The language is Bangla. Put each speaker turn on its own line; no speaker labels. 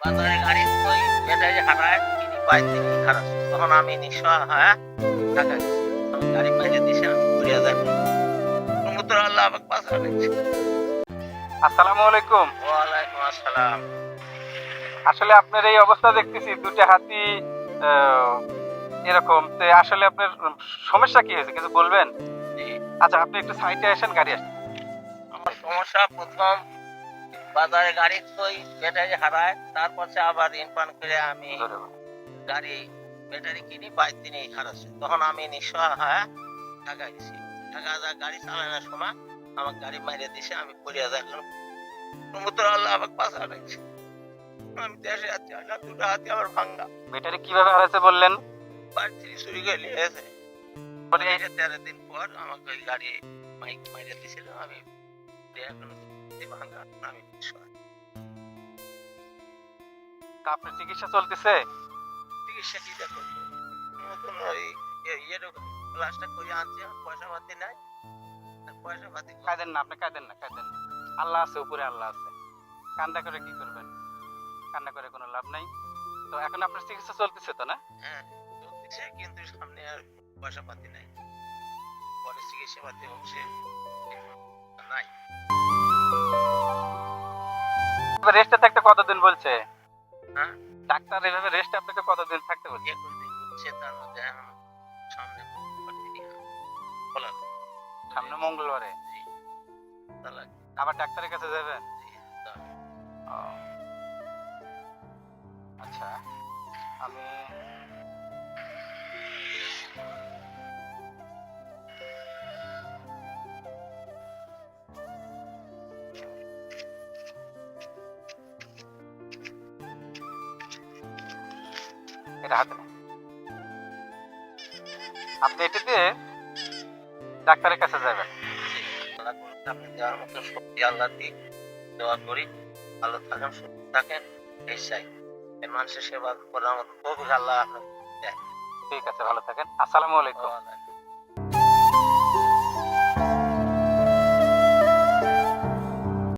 বাজারে গাড়ি হারায় থেকে খারাপ তখন আমি নিঃসহায় হয়ে? টাকা আমি গাড়ি আমি ঘুরিয়া যাই। সমুদ্র আল্লাহ আমাকে
আসসালামু আলাইকুম।
ওয়ালাইকুম আসসালাম।
আসলে আপনার এই অবস্থা দেখতেছি দুটো হাতি আহ, এরকম। তো আসলে আপনার সমস্যা কি হয়েছে কিছু বলবেন? আচ্ছা আপনি একটু সাইডে আসেন গাড়ি আসেন।
আমার সমস্যা প্রথম বাজারে গাড়ি ওই ব্যাটারি হারায় তারপর সে আবার ঋণ করে আমি গাড়ি ব্যাটারি কিনি বাইর দিনে হারাচ্ছে। তখন আমি নিঃসহায় হয়ে ঢাকা গেছি। ঢাকা যা গাড়ি চালানোর সময় আমার গাড়ি মাইরে দিছে আমি পড়িয়া যাই সমুদ্র আল্লাহ আমাকে রাখছে আমি দেশে আছি আল্লাহ দুটো হাতে আমার ভাঙ্গা।
ব্যাটারি কীভাবে হারাইছে বললেন?
বাড়ি থেকে চুরি করে নিয়ে এসে
পরে
তেরো দিন পর আমাকে গাড়ি মাইক মাইরে দিছিল আমি
আপনার চিকিৎসা চলতেছে?
চিকিৎসা কি দেখো? নতুন ওই ইয়ে- ইয়ের ক্লাসটা করে আনছি পয়সা পাতি নাই। পয়সা পাতি
কাঁদেন না আপনি কাঁদেন না কাঁদেন না। আল্লাহ আছে উপরে আল্লাহ আছে। কান্দা করে কি করবেন? কান্না করে কোনো লাভ নাই। তো এখন আপনার চিকিৎসা চলতেছে তো না?
হ্যাঁ চলতেছে কিন্তু সামনে আর পয়সা পাতি নাই। পরে চিকিৎসা পাতি হচ্ছে। নাই।
রেস্টে থাকতে কতদিন বলছে?
হ্যাঁ?
ডাক্তার এভাবে রেস্টে আপনাকে কতদিন থাকতে বলছে?
তার মধ্যে সামনে
সামনে মঙ্গলবারে? আবার ডাক্তারের কাছে যাবেন আচ্ছা আমি এটা হাতে। নেন। আপনি এটা দিয়ে ডাক্তারের কাছে যাবেন।
আপনি দেওয়ার মতো শক্তি আল্লাহ দিক দোয়া করি ভালো থাকেন। সুস্থ থাকেন এই চাই মানুষের সেবা করার মতো আল্লাহ আপনাকে
ঠিক আছে ভালো থাকেন। আসসালামু আলাইকুম।